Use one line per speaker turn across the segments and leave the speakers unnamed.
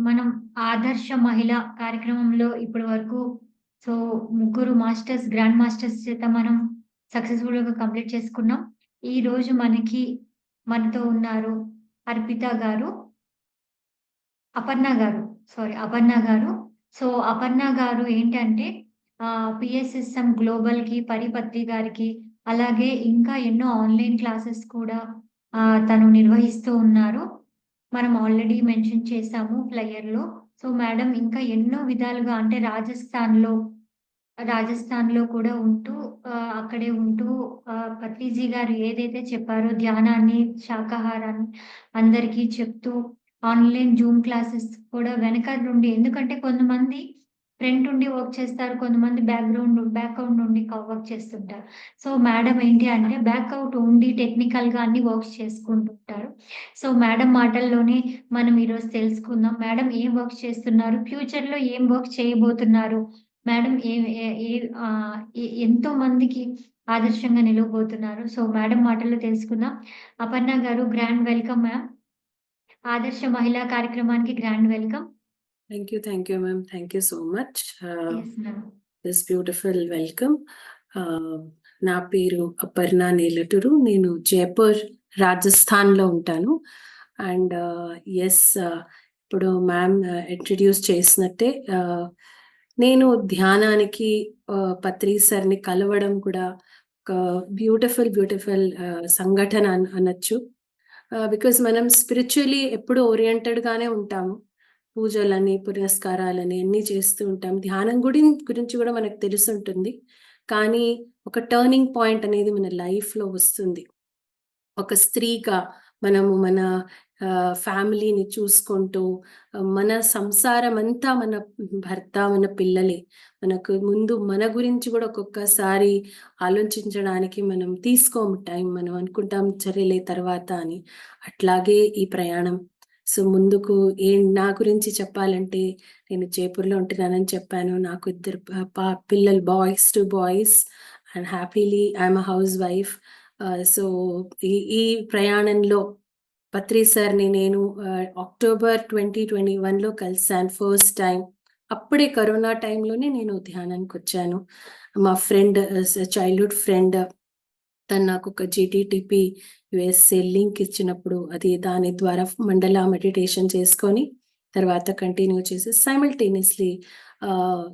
మనం ఆదర్శ మహిళ కార్యక్రమంలో ఇప్పటి వరకు సో ముగ్గురు మాస్టర్స్ గ్రాండ్ మాస్టర్స్ చేత మనం సక్సెస్ఫుల్‌గా కంప్లీట్ చేసుకున్నాం. ఈ రోజు మనకి మనతో ఉన్నారు అర్పిత గారు. అపర్ణ గారు. సారీ అపర్ణ గారు. సో అపర్ణ గారు ఏంటంటే ఆహ్, పిఎస్ఎస్ఎం గ్లోబల్‌కి పరిపత్రి గారికి అలాగే ఇంకా ఎన్నో ఆన్‌లైన్ క్లాసెస్ కూడా తను నిర్వహిస్తూ ఉన్నారు. మనం ఆల్రెడీ మెన్షన్ చేసాము ఫ్లైయర్‌లో. సో మేడం ఇంకా ఎన్నో విధాలుగా అంటే రాజస్థాన్‌లో రాజస్థాన్‌లో కూడా ఉంటూ అక్కడే ఉంటూ పత్రిజీ గారు ఏదైతే చెప్పారో ధ్యానాన్ని, శాకాహారాన్ని అందరికీ చెప్తూ ఆన్‌లైన్ జూమ్ క్లాసెస్ కూడా వెనక నుండి ఎందుకంటే కొంతమంది ఫ్రంట్ ఉండి వర్క్ చేస్తారు. కొంతమంది బ్యాక్‌గ్రౌండ్ బ్యాక్‌గ్రౌండ్ నుండి వర్క్ చేస్తుంటారు. సో మేడం ఏంటి అంటే బ్యాక్అవుట్ ఉండి టెక్నికల్‌గా అన్ని వర్క్స్ చేసుకుంటుంటారు. సో మేడం మాటల్లోనే మనం ఈరోజు తెలుసుకుందాం. మేడం ఏం వర్క్స్ చేస్తున్నారు? ఫ్యూచర్‌లో ఏం వర్క్ చేయబోతున్నారు? మేడం ఏ ఏ ఎంతో మందికి ఆదర్శంగా నిలవబోతున్నారు. సో మేడం మాటల్లో తెలుసుకుందాం. అపర్ణ గారు గ్రాండ్ వెల్కమ్ మ్యామ్. ఆదర్శ మహిళా కార్యక్రమానికి grand welcome.
Thank you, thank you, ma'am. Thank you so much. Uh,
ma'am.
this beautiful welcome. Uh, నా పేరు అపర్ణ నేలటూరు. నేను జైపూర్, రాజస్థాన్‌లో ఉంటాను. అండ్ యెస్ ఇప్పుడు మ్యామ్ ఇంట్రడ్యూస్ చేసినట్టే ఆహ్, నేను ధ్యానానికి ఆహ్, పత్రి సార్‌ని కలవడం కూడా ఒక బ్యూటిఫుల్, బ్యూటిఫుల్ సంఘటన అన్ అనొచ్చు. బికాజ్ మనం స్పిరిచ్యువల్లీ ఎప్పుడూ ఓరియెంటెడ్‌గానే ఉంటాము. పూజలని, పురస్కారాలని అన్నీ చేస్తూ ఉంటాం. ధ్యానం గుడి గురించి కూడా మనకు తెలిసుంటుంది. కానీ ఒక టర్నింగ్ పాయింట్ అనేది మన లైఫ్‌లో వస్తుంది. ఒక స్త్రీగా మనము మన ఫ్యామిలీని చూసుకుంటూ మన సంసారం అంతా మన భర్త, మన పిల్లలే. మనకు ముందు మన గురించి కూడా ఒక్కొక్కసారి ఆలోచించడానికి మనం తీసుకోము టైం. మనం అనుకుంటాం చర్యలే తర్వాత అని. అట్లాగే ఈ ప్రయాణం. సో ముందుకు ఏం నా గురించి చెప్పాలంటే నేను జైపూర్‌లో ఉంటున్నానని చెప్పాను. నాకు ఇద్దరు పా పిల్లలు boys, two boys and happily I'm housewife. So ఈ ఈ ప్రయాణంలో పత్రి సార్‌ని నేను అక్టోబర్ ట్వంటీ ట్వంటీ వన్లో కలిసాను ఫస్ట్ టైం అప్పుడే కరోనా టైంలోనే నేను ధ్యానానికొచ్చాను. మా ఫ్రెండ్ చైల్డ్‌హుడ్ ఫ్రెండ్ తను నాకు ఒక జీటీటీపీ యుఎస్ఏ లింక్ ఇచ్చినప్పుడు అది దాని ద్వారా మండల మెడిటేషన్ చేసుకొని తర్వాత కంటిన్యూ చేసి సైమల్టేనియస్‌లీ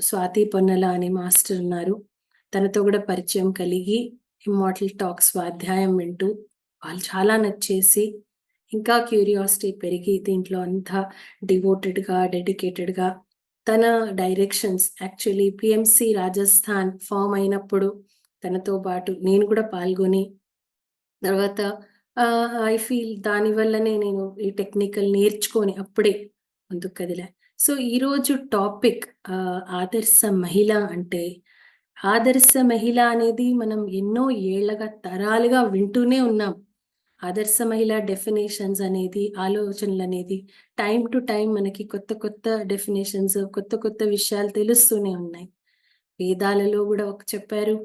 స్వాతి పొన్నల అనే మాస్టర్ ఉన్నారు. తనతో కూడా పరిచయం కలిగి ఇమ్మార్టల్ టాక్స్ స్వాధ్యాయం వింటూ వాళ్ళు చాలా నచ్చేసి ఇంకా క్యూరియాసిటీ పెరిగి దీంట్లో అంతా డివోటెడ్‌గా, డెడికేటెడ్‌గా తన directions actually PMC Rajasthan form అయినప్పుడు తనతో పాటు నేను కూడా పాల్గొని తర్వాత ఐ ఫీల్ దాని వల్లనే నేను ఈ టెక్నికల్ నేర్చుకొని అప్పుడే ముందుకు కదిలా. సో ఈరోజు టాపిక్ ఆదర్శ మహిళ అంటే ఆదర్శ మహిళ అనేది మనం ఎన్నో ఏళ్ళగా తరాలుగా వింటూనే ఉన్నాం. ఆదర్శ మహిళ డెఫినేషన్స్ అనేది ఆలోచనలు అనేది టైం టు టైం మనకి కొత్త కొత్త డెఫినేషన్స్ కొత్త కొత్త విషయాలు తెలుస్తూనే ఉన్నాయి. వేదాలలో కూడా ఒక చెప్పారు.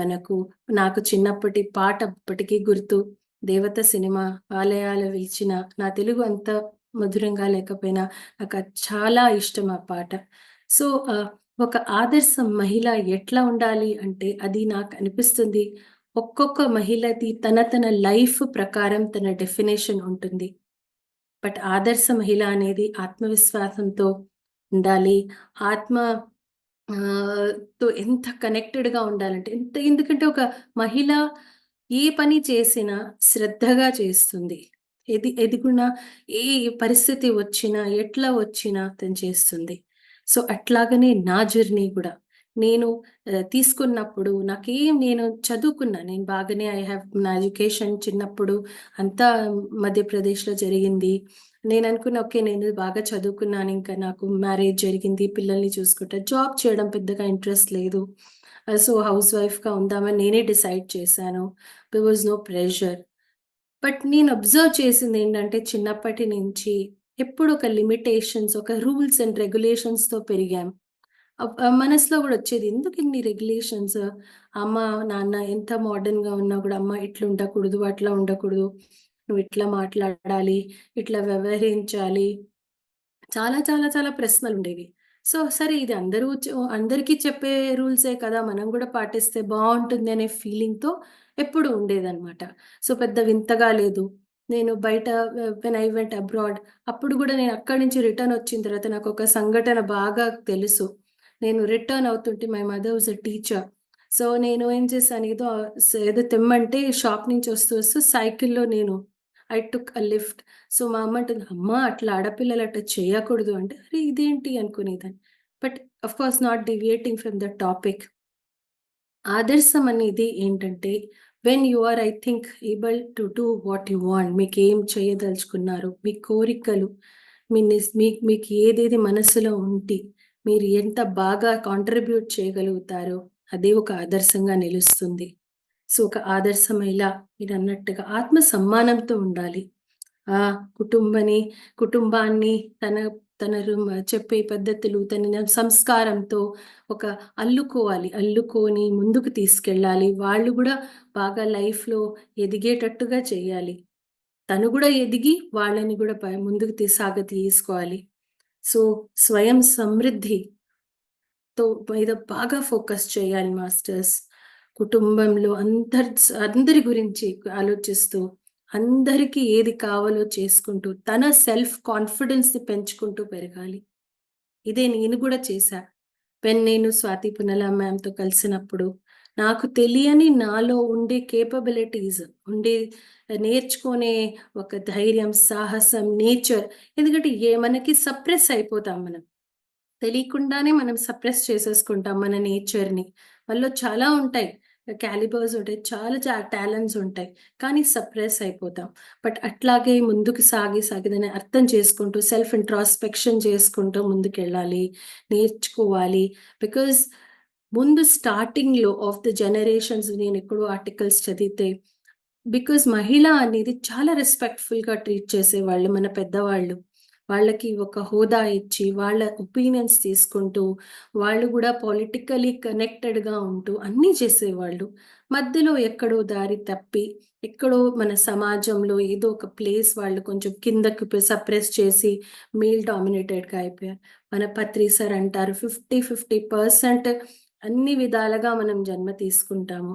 మనకు నాకు చిన్నప్పటి పాట ఇప్పటికీ గుర్తు. 'దేవత' సినిమా ఆలయాలు విలిచిన నా తెలుగు అంత మధురంగా లేకపోయినా నాకు చాలా ఇష్టం ఆ పాట. సో ఒక ఆదర్శ మహిళ ఎట్లా ఉండాలి అంటే అది నాకు అనిపిస్తుంది. ఒక్కొక్క మహిళది తన తన లైఫ్ ప్రకారం తన డెఫినేషన్ ఉంటుంది. బట్ ఆదర్శ మహిళ అనేది ఆత్మవిశ్వాసంతో ఉండాలి. ఆత్మ ఆహ్, తో ఎంత కనెక్టెడ్‌గా ఉండాలంటే ఎంత ఎందుకంటే ఒక మహిళ ఏ పని చేసినా శ్రద్ధగా చేస్తుంది. ఎది ఎదిగునా ఏ పరిస్థితి వచ్చినా, ఎట్లా వచ్చినా తను చేస్తుంది. సో అట్లాగనే నా జర్నీ కూడా నేను ఆహ్, తీసుకున్నప్పుడు నాకేం నేను చదువుకున్నా. నేను బాగానే ఐ హావ్ నా ఎడ్యుకేషన్ చిన్నప్పుడు అంతా మధ్యప్రదేశ్‌లో జరిగింది. నేను అనుకున్న ఓకే. నేను బాగా చదువుకున్నాను. ఇంకా నాకు మ్యారేజ్ జరిగింది. పిల్లల్ని చూసుకుంటా. జాబ్ చేయడం పెద్దగా ఇంట్రెస్ట్ లేదు. సో హౌస్ వైఫ్‌గా ఉందామని నేనే డిసైడ్ చేశాను. There no pressure. బట్ నేను అబ్జర్వ్ చేసింది ఏంటంటే చిన్నప్పటి నుంచి ఎప్పుడు ఒక లిమిటేషన్స్, ఒక రూల్స్ అండ్ రెగ్యులేషన్స్‌తో పెరిగాం. మనసులో కూడా వచ్చేది ఎందుకు ఇన్ని రెగ్యులేషన్స్? అమ్మ, నాన్న ఎంత మోడర్న్‌గా ఉన్నా కూడా అమ్మ ఇట్లా ఉండకూడదు, అట్లా ఉండకూడదు. నువ్వు ఇట్లా మాట్లాడాలి, ఇట్లా వ్యవహరించాలి. చాలా చాలా చాలా ప్రశ్నలు ఉండేవి సో, సరే ఇది అందరూ అందరికీ చెప్పే రూల్సే కదా! మనం కూడా పాటిస్తే బాగుంటుంది అనే ఫీలింగ్‌తో ఎప్పుడూ ఉండేదనమాట. సో, పెద్ద వింతగా లేదు. నేను బయట వెన్ ఐ వెంట్ అబ్రాడ్ అప్పుడు కూడా నేను అక్కడి నుంచి రిటర్న్ వచ్చిన తర్వాత నాకు ఒక సంఘటన బాగా తెలుసు. నేను రిటర్న్ అవుతుంటే my mother was a teacher. So, నేను ఏం చేశాను ఏదో ఏదో తెమ్మంటే షాప్ నుంచి వస్తూ వస్తూ సైకిల్‌లో నేను I took a lift. So, మా అమ్మ అంటుంది, అమ్మ అట్లా ఆడపిల్లలు అట్లా చేయకూడదు" అంటే, అరే! ఇదేంటి అనుకునేదాన్ని. But of course not deviating from the topic. ఆదర్శం అనేది ఏంటంటే, when you are I think able to do what you want మీకు ఏం చేయదలుచుకున్నారు మీ కోరికలు, మీ మీకు ఏదేది మనసులో ఉంటి మీరు ఎంత బాగా కాంట్రిబ్యూట్ చేయగలుగుతారో, అదే ఒక ఆదర్శంగా నిలుస్తుంది. సో, ఒక ఆదర్శ మహిళ మీరన్నట్టుగా ఆత్మ సమ్మానంతో ఉండాలి. ఆ కుటుంబని కుటుంబాన్ని తన తన చెప్పే పద్ధతులు, తన సంస్కారంతో ఒక అల్లుకోవాలి. అల్లుకొని ముందుకు తీసుకెళ్ళాలి. వాళ్ళు కూడా బాగా లైఫ్‌లో ఎదిగేటట్టుగా చేయాలి. తను కూడా ఎదిగి వాళ్ళని కూడా ముందుకు తీ సాగ తీసుకోవాలి. సో, స్వయం సమృద్ధితో మీద బాగా ఫోకస్ చేయాలి మాస్టర్స్. కుటుంబంలో అందరి అందరి గురించి ఆలోచిస్తూ, అందరికీ ఏది కావాలో చేసుకుంటూ, తన సెల్ఫ్ కాన్ఫిడెన్స్‌ని పెంచుకుంటూ పెరగాలి. ఇదే నేను కూడా చేశా. పెన్ నేను స్వాతి పునల మ్యామ్‌తో కలిసినప్పుడు, నాకు తెలియని నాలో ఉండే కేపబిలిటీస్ ఉండే నేర్చుకునే ఒక ధైర్యం, సాహసం, నేచర్ ఎందుకంటే ఏ మనకి సప్రెస్ అయిపోతాం మనం. తెలియకుండానే మనం సప్రెస్ చేసేసుకుంటాం మన నేచర్‌ని. వాళ్ళు చాలా ఉంటాయి. క్యాలిబర్స్ ఉంటాయి. చాలా చాలా టాలెంట్స్ ఉంటాయి. కానీ సప్రెస్ అయిపోతాం. బట్ అట్లాగే ముందుకు సాగి, సాగి దాన్ని అర్థం చేసుకుంటూ, సెల్ఫ్ ఇంట్రాస్పెక్షన్ చేసుకుంటూ ముందుకెళ్ళాలి. నేర్చుకోవాలి. బికాజ్ ముందు స్టార్టింగ్‌లో ఆఫ్ ద జనరేషన్స్ నేను ఎక్కడో ఆర్టికల్స్ చదివితే, బికాజ్ మహిళ అనేది చాలా రెస్పెక్ట్‌ఫుల్‌గా ట్రీట్ చేసేవాళ్ళు మన పెద్దవాళ్ళు. వాళ్ళకి ఒక హోదా ఇచ్చి, వాళ్ళ ఒపీనియన్స్ తీసుకుంటూ, వాళ్ళు కూడా పొలిటికల్లీ కనెక్టెడ్‌గా ఉంటూ అన్నీ చేసేవాళ్ళు. మధ్యలో ఎక్కడో దారి తప్పి, ఎక్కడో మన సమాజంలో ఏదో ఒక ప్లేస్ వాళ్ళు కొంచెం కిందకి సప్రెస్ చేసి మేల్ డామినేటెడ్‌గా అయిపోయారు. మన పత్రి సార్ అంటారు 50, 50% అన్ని విధాలుగా మనం జన్మ తీసుకుంటాము.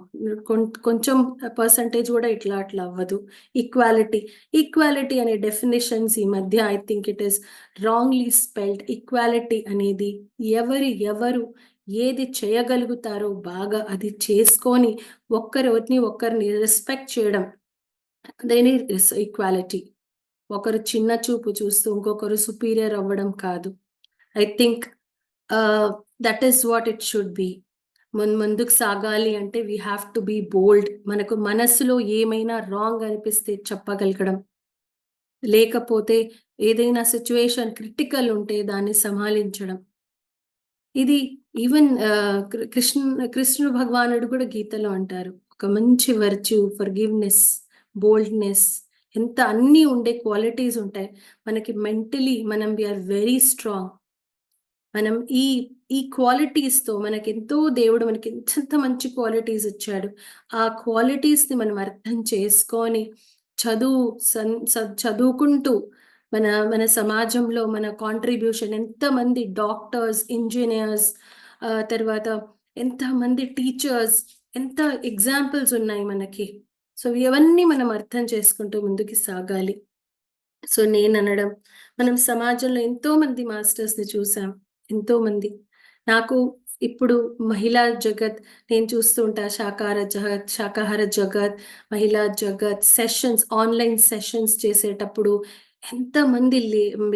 కొం కొంచెం పర్సెంటేజ్ కూడా ఇట్లా అట్లా అవ్వదు. ఈక్వాలిటీ, ఈక్వాలిటీ అనే డెఫినిషన్స్ ఈ మధ్య I think it is wrongly spelled. Equality అనేది ఎవరు ఎవరు ఏది చేయగలుగుతారో బాగా అది చేసుకొని, ఒక్కరిని ఒక్కరిని రెస్పెక్ట్ చేయడం. అదేనే ఈక్వాలిటీ. ఒకరు చిన్న చూపు చూస్తూ ఇంకొకరు సుపీరియర్ అవ్వడం కాదు. I think that is what it should be. మన ముందుకు సాగాలి అంటే we have to be bold. మనకు మనస్సులో ఏమైనా రాంగ్ అనిపిస్తే చెప్పగలగడం. లేకపోతే ఏదైనా సిచ్యువేషన్ క్రిటికల్ ఉంటే దాన్ని సమాలించడం. ఇది ఈవెన్ కృష్ణ కృష్ణుడు భగవానుడు కూడా గీతలో అంటారు. ఒక మంచి వర్చ్యూ, ఫర్‌గివ్‌నెస్, బోల్డ్‌నెస్ ఎంత అన్నీ ఉండే క్వాలిటీస్ ఉంటాయి. మనకి మెంటలీ మనం వి ఆర్ వెరీ స్ట్రాంగ్. మనం ఈ ఈ క్వాలిటీస్‌తో మనకెంతో దేవుడు మనకి ఎంతెంత మంచి క్వాలిటీస్ ఇచ్చాడు. ఆ క్వాలిటీస్‌ని మనం అర్థం చేసుకొని, చదువు సన్ చదువుకుంటూ మన మన సమాజంలో మన కాంట్రిబ్యూషన్ ఎంతమంది డాక్టర్స్, ఇంజనీర్స్ తర్వాత ఎంతమంది టీచర్స్ ఎంత ఎగ్జాంపుల్స్ ఉన్నాయి మనకి. సో, ఇవన్నీ మనం అర్థం చేసుకుంటూ ముందుకు సాగాలి. సో, నేను అనడం మనం సమాజంలో ఎంతోమంది మాస్టర్స్‌ని చూసాం. ఎంతోమంది. నాకు ఇప్పుడు మహిళా జగత్ నేను చూస్తూ ఉంటా శాకాహార జగత్, శాకాహార జగత్, మహిళా జగత్ సెషన్స్ ఆన్‌లైన్ సెషన్స్ చేసేటప్పుడు ఎంతమంది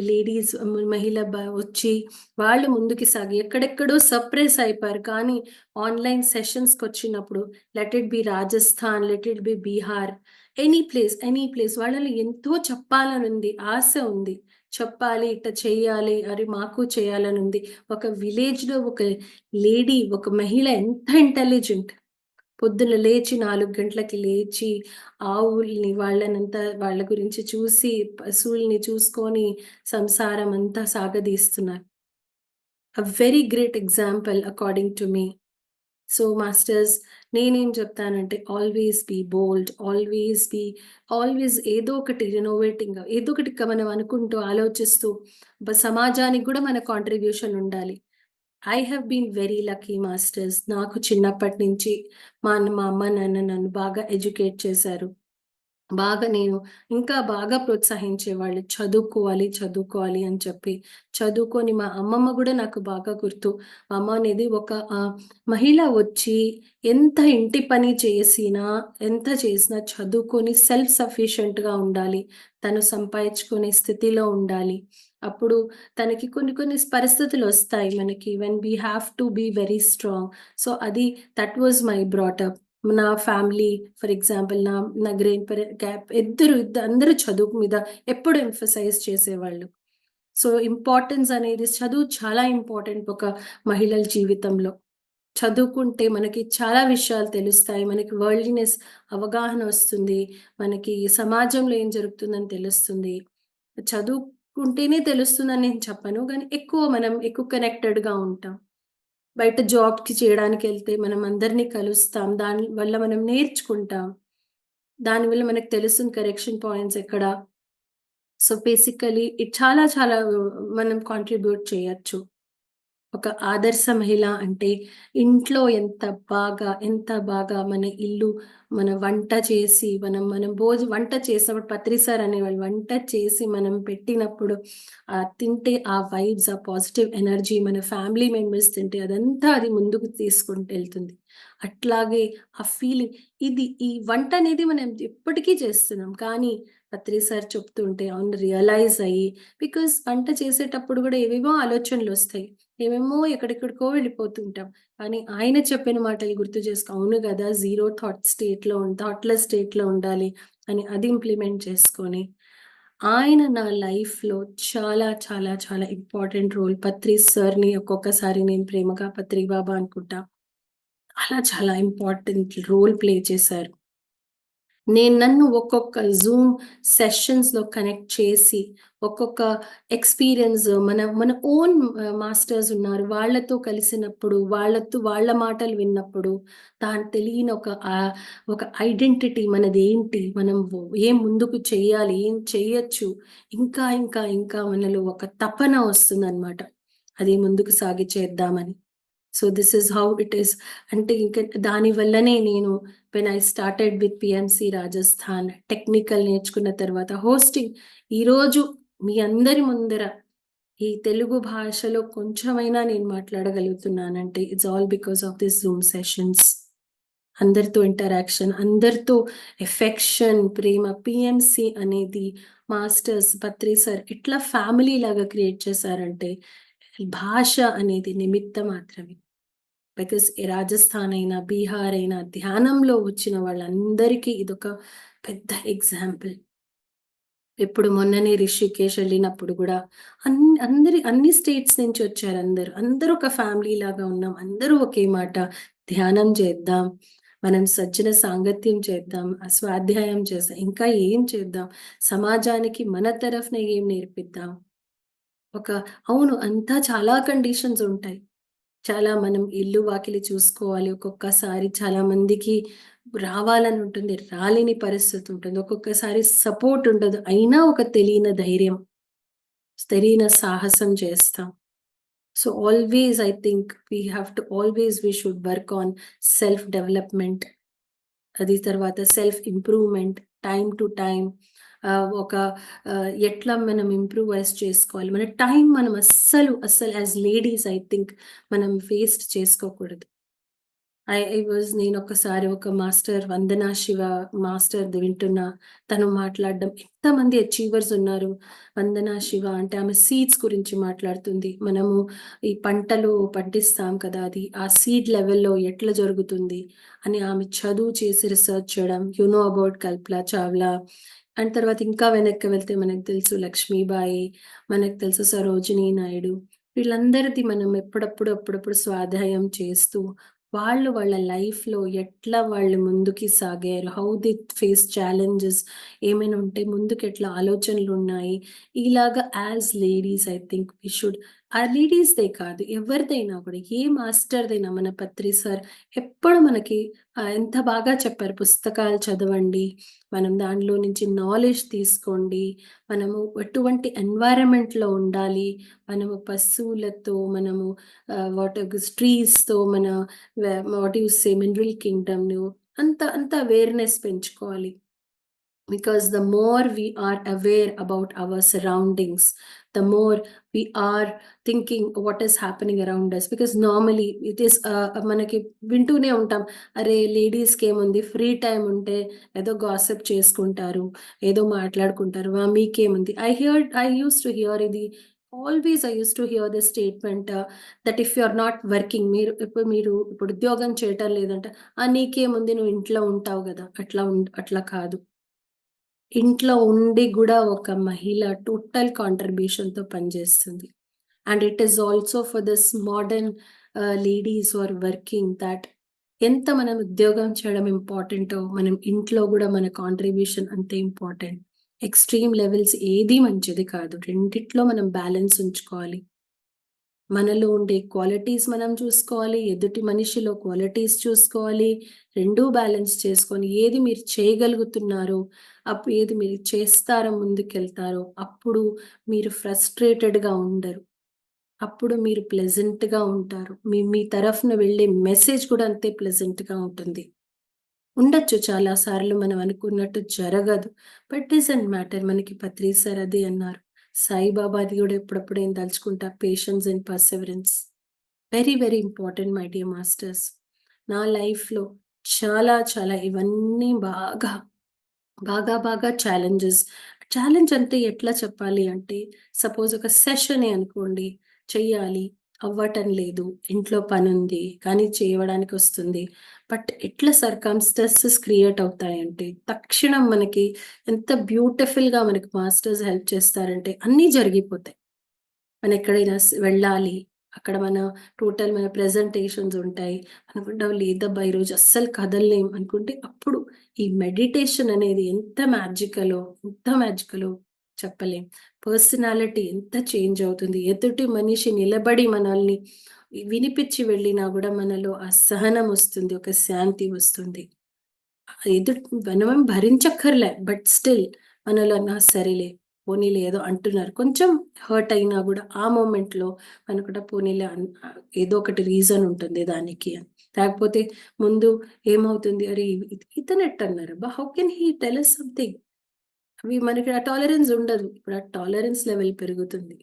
లేడీస్ మహిళ బ వచ్చి వాళ్ళు ముందుకు సాగి ఎక్కడెక్కడో సప్రెస్ అయిపోయారు. కానీ ఆన్‌లైన్ సెషన్స్కి వచ్చినప్పుడు let it be Rajasthan, let it be Bihar, any place, any place వాళ్ళలో ఎంతో చెప్పాలని ఉంది ఆశ ఉంది. చెప్పాలి, ఇట్ట చేయాలి అరే మాకు చేయాలని ఉంది ఒక విలేజ్‌లో ఒక లేడీ, ఒక మహిళ ఎంత ఇంటెలిజెంట్. పొద్దున లేచి నాలుగు గంటలకి లేచి, ఆవుల్ని వాళ్ళనంతా వాళ్ళ గురించి చూసి, పశువుల్ని చూసుకొని సంసారం అంతా సాగదీస్తున్నారు. A very great example according to me. So masters నేనేం చెప్తానంటే always be bold always be always ఏదో ఒకటి రినోవేటింగ్ ఏదో ఒకటి మనం అనుకుంటూ ఆలోచిస్తూ సమాజానికి కూడా మన కాంట్రిబ్యూషన్ ఉండాలి. I have been very lucky masters నాకు చిన్నప్పటి నుంచి మా అన్న మా అమ్మ నాన్న నన్ను బాగా ఎడ్యుకేట్ చేశారు. బాగా నేను ఇంకా బాగా ప్రోత్సహించేవాళ్ళు. చదువుకోవాలి చదువుకోవాలి అని చెప్పి. చదువుకొని మా అమ్మమ్మ కూడా నాకు బాగా గుర్తు. అమ్మ అనేది ఒక మహిళ వచ్చి ఎంత ఇంటి పని చేసినా ఎంత చేసినా చదువుకొని సెల్ఫ్ సఫిషియెంట్గా ఉండాలి. తను సంపాదించుకునే స్థితిలో ఉండాలి. అప్పుడు తనకి కొన్ని కొన్ని పరిస్థితులు వస్తాయి మనకి. When we have to be very strong so అది that was my brought up నా ఫ్యామిలీ ఫర్ ఎగ్జాంపుల్ నా నా గ్రేన్ క్యాప్ ఇద్దరు ఇద్దరు అందరూ చదువు మీద ఎప్పుడు ఎంఫసైజ్ చేసేవాళ్ళు. సో ఇంపార్టెన్స్ అనేది చదువు చాలా ఇంపార్టెంట్ ఒక మహిళల జీవితంలో. చదువుకుంటే మనకి చాలా విషయాలు తెలుస్తాయి. మనకి వరల్డ్లీనెస్ అవగాహన వస్తుంది. మనకి సమాజంలో ఏం జరుగుతుందని తెలుస్తుంది. చదువుకుంటేనే తెలుస్తుందని నేను చెప్పను. కానీ ఎక్కువ మనం ఎక్కువ కనెక్టెడ్గా ఉంటాం. బయట జాబ్కి చేయడానికి వెళ్తే మనం అందరినీ కలుస్తాం. దాని వల్ల మనం నేర్చుకుంటాం. దానివల్ల మనకు తెలుస్తుంది కరెక్షన్ పాయింట్స్ ఎక్కడ. సో బేసికలీ చాలా చాలా మనం కాంట్రిబ్యూట్ చేయొచ్చు. ఒక ఆదర్శ మహిళ అంటే ఇంట్లో ఎంత బాగా ఎంత బాగా మన ఇల్లు మన వంట చేసి మనం మనం భోజ వంట చేసినప్పుడు పత్రిసార్ అనేవాళ్ళు వంట చేసి మనం పెట్టినప్పుడు ఆ తింటే ఆ వైబ్స్ ఆ పాజిటివ్ ఎనర్జీ మన ఫ్యామిలీ మెంబర్స్ తింటే అదంతా అది ముందుకు తీసుకుంటూ వెళ్తుంది. అట్లాగే ఆ ఫీలింగ్ ఇది ఈ వంట అనేది మనం ఎప్పటికీ చేస్తున్నాం. కానీ పత్రి సార్ చెప్తుంటే అవును రియలైజ్ అయ్యి బికాస్ వంట చేసేటప్పుడు కూడా ఏవేవో ఆలోచనలు వస్తాయి. ఏమేమో ఎక్కడెక్కడికో వెళ్ళిపోతుంటాం. కానీ ఆయన చెప్పిన మాటలు గుర్తు చేసుకో అవును కదా జీరో థాట్ స్టేట్లో థాట్లెస్ స్టేట్లో ఉండాలి అని అది ఇంప్లిమెంట్ చేసుకొని ఆయన నా లైఫ్లో చాలా చాలా చాలా ఇంపార్టెంట్ రోల్ పత్రి సార్ని ఒక్కొక్కసారి నేను ప్రేమగా పత్రి బాబా అనుకుంటా. అలా చాలా ఇంపార్టెంట్ రోల్ ప్లే చేశారు. నేను నన్ను ఒక్కొక్క జూమ్ సెషన్స్లో కనెక్ట్ చేసి ఒక్కొక్క ఎక్స్పీరియన్స్ మన మన ఓన్ మాస్టర్స్ ఉన్నారు. వాళ్ళతో కలిసినప్పుడు వాళ్ళతో వాళ్ళ మాటలు విన్నప్పుడు దాని తెలియని ఒక ఒక ఐడెంటిటీ మనది ఏంటి? మనం ఏం ముందుకు చేయాలి? ఏం చేయొచ్చు? ఇంకా ఇంకా ఇంకా మనలో ఒక తపన వస్తుందన్నమాట. అది ముందుకు సాగి చేద్దామని. So this is how it is అంటే ఇంకా దాని వల్లనే నేను when I started with PMC Rajasthan technical నేర్చుకున్న తర్వాత హోస్టింగ్ ఈరోజు మీ అందరి ముందర ఈ తెలుగు భాషలో కొంచెమైనా నేను మాట్లాడగలుగుతున్నానంటే it's all because of this zoom sessions అందరితో ఇంటరాక్షన్ అందరితో ఎఫెక్షన్ ప్రేమ పిఎంసి అనేది మాస్టర్స్ పత్రి సార్ ఇట్లా ఫ్యామిలీ లాగా క్రియేట్ చేశారంటే భాష అనేది నిమిత్త మాత్రమే. బికాస్ రాజస్థాన్ అయినా బీహార్ అయినా ధ్యానంలో వచ్చిన వాళ్ళందరికీ ఇదొక పెద్ద ఎగ్జాంపుల్. ఎప్పుడు మొన్ననే రిషికేష్ వెళ్ళినప్పుడు కూడా అన్ని అందరి అన్ని స్టేట్స్ నుంచి వచ్చారు అందరూ. అందరూ ఒక ఫ్యామిలీ లాగా ఉన్నాం. అందరూ ఒకే మాట. ధ్యానం చేద్దాం. మనం సజ్జన సాంగత్యం చేద్దాం. స్వాధ్యాయం చేద్దాం. ఇంకా ఏం చేద్దాం? సమాజానికి మన తరఫున ఏం నేర్పిద్దాం? ఒక అవును అంతా చాలా కండిషన్స్ ఉంటాయి. చాలా మనం ఇల్లు వాకిలి చూసుకోవాలి. ఒక్కొక్కసారి చాలా మందికి రావాలని ఉంటుంది రాలేని పరిస్థితి ఉంటుంది. ఒక్కొక్కసారి సపోర్ట్ ఉండదు. అయినా ఒక తెలియని ధైర్యం తెలియని సాహసం చేస్తాం. So always I think we have to always we should work on self development. అది తర్వాత self improvement time to time ఒక ఎట్లా మనం ఇంప్రూవైజ్ చేసుకోవాలి. మన టైం మనం అస్సలు అస్సలు యాజ్ లేడీస్ ఐ థింక్ మనం వేస్ట్ చేసుకోకూడదు. ఐ ఐ వాజ్ నేను ఒకసారి ఒక మాస్టర్ వందనా శివ మాస్టర్ వింటున్నా. తను మాట్లాడడం ఎంతమంది అచీవర్స్ ఉన్నారు. వందనా శివ అంటే ఆమె సీడ్స్ గురించి మాట్లాడుతుంది. మనము ఈ పంటలు పండిస్తాం కదా అది ఆ సీడ్ లెవెల్లో ఎట్లా జరుగుతుంది అని ఆమె చదువు చేసి రీసెర్చ్ చేయడం. You know about Kalpana Chawla. And తర్వాత ఇంకా వెనక్కి వెళ్తే మనకు తెలుసు లక్ష్మీబాయి మనకు తెలుసు సరోజినీ నాయుడు. వీళ్ళందరిది మనం ఎప్పుడప్పుడు అప్పుడప్పుడు స్వాధ్యాయం చేస్తూ వాళ్ళు వాళ్ళ లైఫ్లో ఎట్లా వాళ్ళు ముందుకి సాగారు హౌ ది ఫేస్ ఛాలెంజెస్ ఏమైనా ఉంటే ముందుకు ఎట్లా ఆలోచనలు ఉన్నాయి ఇలాగా as ladies I think we should ఆ లేడీస్‌దే కాదు ఎవరిదైనా కూడా ఏ మాస్టర్‌దైనా మన పత్రి సార్ ఎప్పుడు మనకి ఎంత బాగా చెప్పారు. పుస్తకాలు చదవండి. మనం దానిలో నుంచి నాలెడ్జ్ తీసుకోండి. మనము ఎటువంటి ఎన్వైరన్మెంట్‌లో ఉండాలి. మనము పశువులతో మనము వాట్ ట్రీస్‌తో మన వాట్ యూ సే మినరల్ కింగ్డమ్‌ను అంత అంత అవేర్‌నెస్ పెంచుకోవాలి. Because the more we are aware about our surroundings the more we are thinking what is happening around us. Because normally it is uh, uh మనకి వింటూనే ఉంటాం. అరే లేడీస్కి ఏముంది? ఫ్రీ టైం ఉంటే ఏదో గాసిప్ చేసుకుంటారు ఏదో మాట్లాడుకుంటారు మీకేముంది? I hear I use to hear ఇది always I use to hear the statement that if you are not working మీరు ఇప్పుడు మీరు ఇప్పుడు ఉద్యోగం చేయటం లేదంటే ఆ నీకేముంది? నువ్వు ఇంట్లో ఉంటావు కదా. అట్లా ఉం- అట్లా కాదు. ఇంట్లో ఉండి కూడా ఒక మహిళ టోటల్ కాంట్రిబ్యూషన్‌తో పనిచేస్తుంది. And it is also for this modern ladies are working that ఎంత మనం ఉద్యోగం చేయడం ఇంపార్టెంటో, మనం ఇంట్లో కూడా మన కాంట్రిబ్యూషన్ అంతే ఇంపార్టెంట్. ఎక్స్‌ట్రీమ్ లెవెల్స్ ఏది మంచిది కాదు. రెండిట్లో మనం బ్యాలెన్స్ ఉంచుకోవాలి. మనలో ఉండే క్వాలిటీస్ మనం చూసుకోవాలి. ఎదుటి మనిషిలో క్వాలిటీస్ చూసుకోవాలి. రెండూ బ్యాలెన్స్ చేసుకొని ఏది మీరు చేయగలుగుతున్నారో, అప్పుడు ఏది మీరు చేస్తారో ముందుకెళ్తారో, అప్పుడు మీరు ఫ్రస్ట్రేటెడ్‌గా ఉండరు. అప్పుడు మీరు ప్లెజెంట్‌గా ఉంటారు. మీ మీ తరఫున వెళ్ళే మెసేజ్ కూడా అంతే ప్లెజెంట్‌గా ఉంటుంది. ఉండొచ్చు చాలా సార్లు మనం అనుకున్నట్టు జరగదు. బట్ డజంట్ మ్యాటర్ మనకి పత్రి సార్ అదే అన్నారు. సాయిబాబాది కూడా ఎప్పుడప్పుడు నేను తలుచుకుంటా patience and perseverance. Very very important my dear masters. నా లైఫ్‌లో చాలా చాలా ఇవన్నీ బాగా, బాగా బాగా ఛాలెంజెస్. ఛాలెంజ్ అంటే ఎట్లా చెప్పాలి అంటే సపోజ్ ఒక సెషనే అనుకోండి. చెయ్యాలి. అవ్వటం లేదు. ఇంట్లో పని ఉంది కానీ చేయడానికి వస్తుంది. బట్ ఎట్లా సర్కమ్స్టెన్సెస్ క్రియేట్ అవుతాయంటే తక్షణం మనకి ఎంత బ్యూటిఫుల్‌గా మనకి మాస్టర్స్ హెల్ప్ చేస్తారంటే అన్నీ జరిగిపోతాయి. మనం ఎక్కడైనా వెళ్ళాలి. అక్కడ మన టోటల్ మన ప్రెజెంటేషన్స్ ఉంటాయి. అనుకుంటాం లేదబ్బా! ఈరోజు అస్సలు కదలలేం అనుకుంటే అప్పుడు ఈ మెడిటేషన్ అనేది ఎంత మ్యాజికలో, ఎంత మ్యాజికలో చెప్పలేం. పర్సనాలిటీ ఎంత చేంజ్ అవుతుంది. ఎదుటి మనిషి నిలబడి మనల్ని వినిపించి వెళ్ళినా కూడా మనలో ఆ సహనం వస్తుంది. ఒక శాంతి వస్తుంది. ఎదుటి మనమేం భరించక్కర్లే. బట్ స్టిల్ మనలో నా సరేలే పోనీలే ఏదో అంటున్నారు. కొంచెం హర్ట్ అయినా కూడా ఆ మూమెంట్లో మనకు కూడా పోనీలే ఏదో ఒకటి రీజన్ ఉంటుంది దానికి అని. లేకపోతే ముందు ఏమవుతుంది అరే! ఇతనట్టు అన్నారు బా how can he tell something? అవి మనకి ఆ టాలరెన్స్ ఉండదు. ఇప్పుడు ఆ టాలరెన్స్ లెవెల్ పెరుగుతుంది.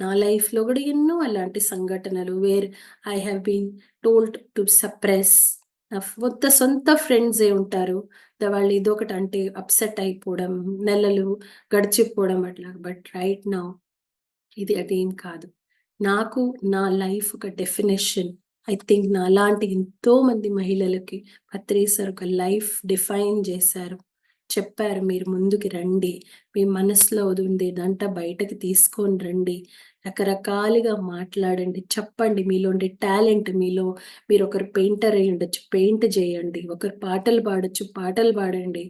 నా లైఫ్‌లో కూడా ఎన్నో అలాంటి సంఘటనలు where I have been told to suppress. నా మొత్త సొంత ఫ్రెండ్సే ఉంటారు. వాళ్ళు ఏదో ఒకటి అంటే అప్‌సెట్ అయిపోవడం, నెలలు గడిచిపోవడం అట్లా. బట్ రైట్ నౌ ఇది అదేం కాదు. నాకు నా లైఫ్ ఒక డెఫినిషన్. ఐ థింక్ నాలాంటి ఎంతోమంది మహిళలకి పత్రి ఒక లైఫ్ డిఫైన్ చేశారు. చెప్పారు మీరు ముందుకి రండి. మీ మనసులో ఉండేదంతా బయటకి తీసుకొని రండి. రకరకాలుగా మాట్లాడండి. చెప్పండి మీలో ఉండే టాలెంట్ మీలో మీరొకరు పెయింటర్ అయ్యుండొచ్చు. పెయింట్ చేయండి. ఒకరు పాటలు పాడొచ్చు. పాటలు పాడండి.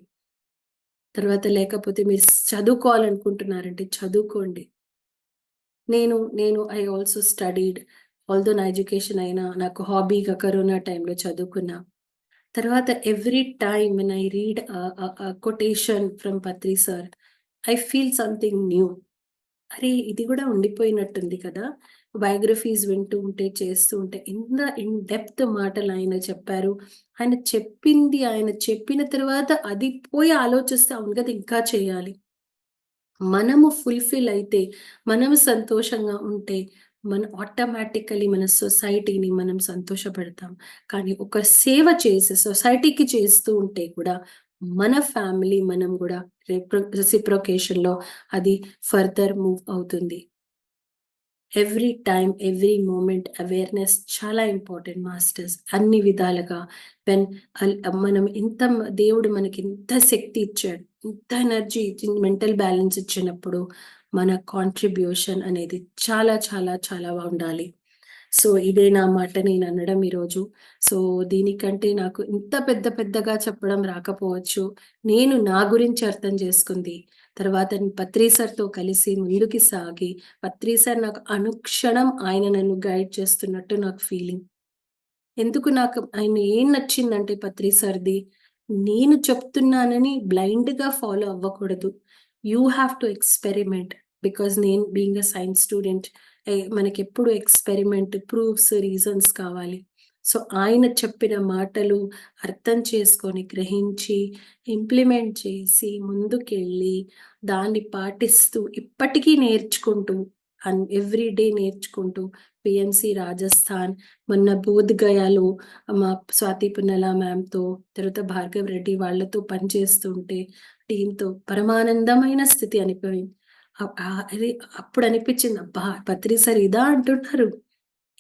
తర్వాత లేకపోతే మీరు చదువుకోవాలనుకుంటున్నారంటే చదువుకోండి. నేను నేను ఐ ఆల్సో స్టడీడ్. ఆల్‌దో నా ఎడ్యుకేషన్ అయినా నాకు హాబీగా కరోనా టైంలో చదువుకున్నా. తర్వాత every time when I read quotation from Patri sir I feel something new. అరే! ఇది కూడా ఉండిపోయినట్టుంది కదా! బయోగ్రఫీస్ వింటూ ఉంటే, చేస్తూ ఉంటే ఎంత ఇన్ డెప్త్ మాటలు ఆయన చెప్పారు. ఆయన చెప్పింది ఆయన చెప్పిన తర్వాత అది పోయి ఆలోచిస్తే అవును కదా ఇంకా చేయాలి. మనము ఫుల్‌ఫిల్ అయితే, మనము సంతోషంగా ఉంటే, మన ఆటోమేటికలీ మన సొసైటీని మనం సంతోషపెడతాం. కానీ ఒక సేవ చేసి సొసైటీకి చేస్తూ ఉంటే కూడా మన ఫ్యామిలీ మనం కూడా రెప్రొ రెసిప్రొకేషన్‌లో అది ఫర్దర్ మూవ్ అవుతుంది. Every time every moment awareness చాలా ఇంపార్టెంట్ మాస్టర్స్. అన్ని విధాలుగా వెన్ మనం ఇంత దేవుడు మనకి ఇంత శక్తి ఇచ్చాడు. ఇంత ఎనర్జీ ఇచ్చి మెంటల్ బ్యాలెన్స్ ఇచ్చినప్పుడు మన కాంట్రిబ్యూషన్ అనేది చాలా చాలా చాలా ఉండాలి. సో, ఇదే నా మాట నేను అనడం ఈరోజు. సో, దీనికంటే నాకు ఇంత పెద్ద పెద్దగా చెప్పడం రాకపోవచ్చు. నేను నా గురించి అర్థం చేసుకుంది. తర్వాత పత్రీసర్తో కలిసి ముందుకి సాగి, పత్రీసర్ నాకు అనుక్షణం ఆయన నన్ను గైడ్ చేస్తున్నట్టు నాకు ఫీలింగ్. ఎందుకు నాకు ఆయన ఏం నచ్చిందంటే పత్రి సార్‌ది, నేను చెప్తున్నానని బ్లైండ్‌గా ఫాలో అవ్వకూడదు. You have to experiment. Because నేను బీయింగ్ అ సైన్స్ స్టూడెంట్ మనకి మనకెప్పుడు ఎక్స్‌పెరిమెంట్, ప్రూఫ్స్, రీజన్స్ కావాలి. సో, ఆయన చెప్పిన మాటలు అర్థం చేసుకొని, గ్రహించి, ఇంప్లిమెంట్ చేసి, ముందుకెళ్ళి, దాన్ని పాటిస్తూ, ఇప్పటికీ నేర్చుకుంటూ, అన్ ఎవ్రీ డే నేర్చుకుంటూ, పిఎంసి రాజస్థాన్, మొన్న బోధ్‌గయాలో మా స్వాతి పున్నల మ్యామ్‌తో, తర్వాత భార్గవ్ రెడ్డి వాళ్ళతో పనిచేస్తుంటే, టీంతో పరమానందమైన స్థితి అనిపోయింది. అది అప్పుడు అనిపించింది అబ్బా! పత్రి సార్ ఇదా అంటున్నారు.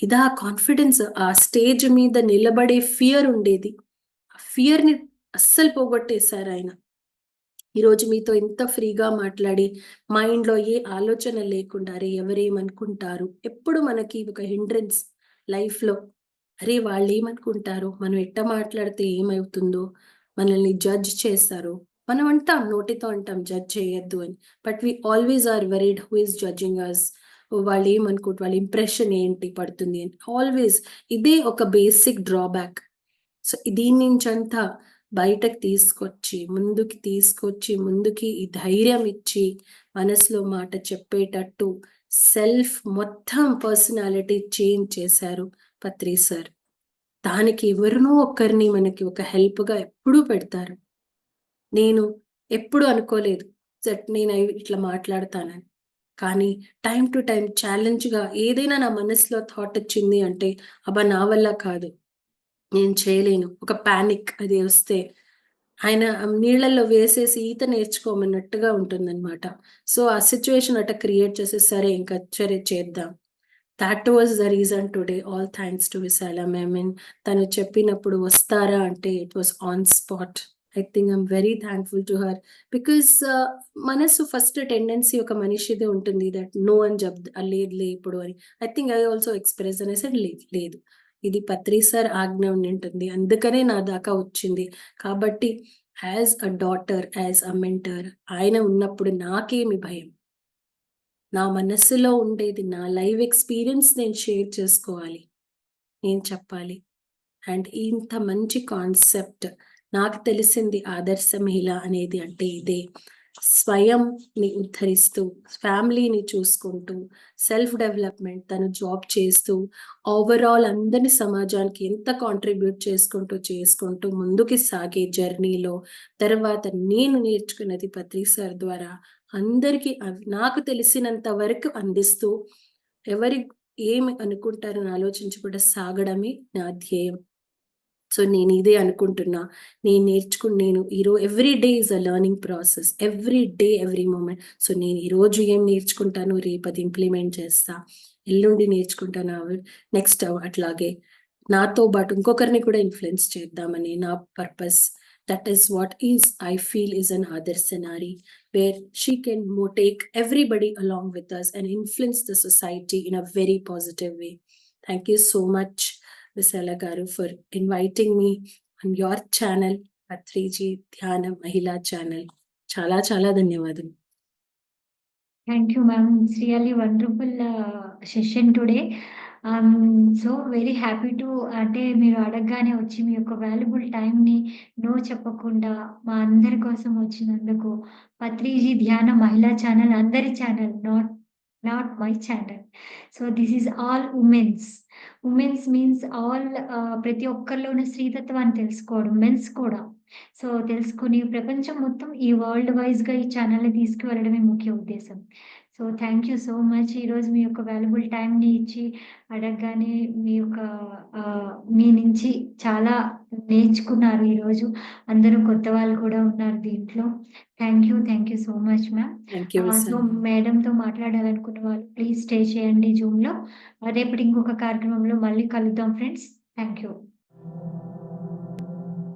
ఇదా కాన్ఫిడెన్స్. ఆ స్టేజ్ మీద నిలబడే ఫియర్ ఉండేది. ఆ ఫియర్‌ని అస్సలు పోగొట్టేసారాయన. ఈరోజు మీతో ఎంత ఫ్రీగా మాట్లాడి, మైండ్‌లో ఏ ఆలోచన లేకుండా, అరే! ఎవరేమనుకుంటారు? ఎప్పుడు మనకి ఒక హిండ్రెన్స్ లైఫ్‌లో. అరే! వాళ్ళు ఏమనుకుంటారు మనం ఎట్ట మాట్లాడితే ఏమవుతుందో? మనల్ని జడ్జ్ చేస్తారు మనం అంటాం నోటితో అంటాం జడ్జ్ చేయొద్దు అని. But we always are worried who is judging us? వాళ్ళేమనుకుంట వాళ్ళ ఇంప్రెషన్ ఏంటి పడుతుంది అని. ఆల్వేస్ ఇదే ఒక బేసిక్ డ్రాబ్యాక్. సో, దీని నుంచి అంతా బయటకి తీసుకొచ్చి, ముందుకి తీసుకొచ్చి, ముందుకి ఈ ధైర్యం ఇచ్చి, మనసులో మాట చెప్పేటట్టు సెల్ఫ్ మొత్తం పర్సనాలిటీ చేంజ్ చేశారు పత్రి సార్. దానికి ఎవరినో ఒకరిని మనకి ఒక హెల్ప్‌గా ఎప్పుడూ పెడతారు. నేను ఎప్పుడు అనుకోలేదు. సెట్ నేను ఇట్లా మాట్లాడతానని. కానీ టైం టు టైం ఛాలెంజ్‌గా ఏదైనా నా మనసులో థాట్ వచ్చింది అంటే, అబ్బా! నా వల్ల కాదు. నేను చేయలేను. ఒక ప్యానిక్ అది వస్తే, ఆయన నీళ్ళల్లో వేసేసి ఈత నేర్చుకోమన్నట్టుగా ఉంటుందన్నమాట. సో, ఆ సిచ్యువేషన్ అట్ట క్రియేట్ చేసి, సరే ఇంకా సరే చేద్దాం. That was the reason today. All thanks to Vishala మేమిన్ తను చెప్పినప్పుడు వస్తారా అంటే it was on spot. I think I'm very thankful to her. Because మనస్సు మనసు ఫస్ట్ టెండెన్సీ ఒక మనిషిది ఉంటుంది దట్ నో అని జెప్ లేదులే ఇప్పుడు అని. I think I also express అనేసి లేదు, లేదు. ఇది పత్రి సార్ ఆజ్ఞ ఉండింటుంది. అందుకనే నా దాకా వచ్చింది. కాబట్టి as a daughter, as a mentor ఆయన ఉన్నప్పుడు నాకేమి భయం? నా మనస్సులో ఉండేది నా లైవ్ ఎక్స్‌పీరియన్స్ నేను షేర్ చేసుకోవాలి. నేను చెప్పాలి. అండ్ ఇంత మంచి కాన్సెప్ట్ నాకు తెలిసింది ఆదర్శ మహిళ అనేది అంటే ఇదే. స్వయంని ఉద్ధరిస్తూ, ఫ్యామిలీని చూసుకుంటూ, సెల్ఫ్ డెవలప్‌మెంట్ తను జాబ్ చేస్తూ, ఓవరాల్ అందరిని సమాజానికి ఎంత కాంట్రిబ్యూట్ చేసుకుంటూ, చేసుకుంటూ ముందుకి సాగే జర్నీలో తర్వాత నేను నేర్చుకున్నది పత్రి సార్ ద్వారా అందరికీ నాకు తెలిసినంత వరకు అందిస్తూ, ఎవరి ఏమి అనుకుంటారని ఆలోచించకుండా సాగడమే నా ధ్యేయం. సో, నేను ఇదే అనుకుంటున్నా. నేను నేర్చుకుని నేను ఈరోజు every day is a learning process. Every day, every moment so, నేను ఈరోజు ఏం నేర్చుకుంటాను రేపు అది ఇంప్లిమెంట్ చేస్తా. ఎల్లుండి నేర్చుకుంటాను నెక్స్ట్ అట్లాగే నాతో పాటు ఇంకొకరిని కూడా ఇన్‌ఫ్లుయెన్స్ చేద్దామని నా purpose. That is what is I feel is an other scenario where she can mo take everybody along with us and influence the society in a very positive way. Thank you so much Vishala garu for inviting me on your channel Patriji Dhyana Mahila channel. చాలా చాలా ధన్యవాదాలు.
Thank you ma'am. It's really wonderful session today. So very happy to అంటే మీరు అడగగానే వచ్చి మీ యొక్క valuable టైంని no చెప్పకుండా మా అందరి కోసం వచ్చినందుకు పత్రిజీ ధ్యాన మహిళా ఛానల్ అందరి channel not not my channel. So, this is all womens womens means all ప్రతి ఒక్కరిలోనూ స్త్రీతత్వాన్ని తెలుసుకోవడం. మెన్స్ కూడా. సో, తెలుసుకుని ప్రపంచం మొత్తం ఈ వరల్డ్ వైస్‌గా ఈ ఛానల్‌ని తీసుకువెళ్ళడమే ముఖ్య ఉద్దేశం. So, thank you so much. ఈరోజు మీ యొక్క వాల్యుబుల్ టైంని ఇచ్చి అడగగానే మీ యొక్క uh, మీ నుంచి చాలా నేర్చుకున్నారు ఈరోజు. అందరూ కొత్త వాళ్ళు కూడా ఉన్నారు దీంట్లో. Thank you. Thank you so much ma'am. So,
Vishala.
మేడంతో మాట్లాడాలనుకున్న వాళ్ళు ప్లీజ్ స్టే చేయండి జూమ్‌లో. రేపటి ఇంకొక కార్యక్రమంలో మళ్ళీ కలుద్దాం ఫ్రెండ్స్. Thank you.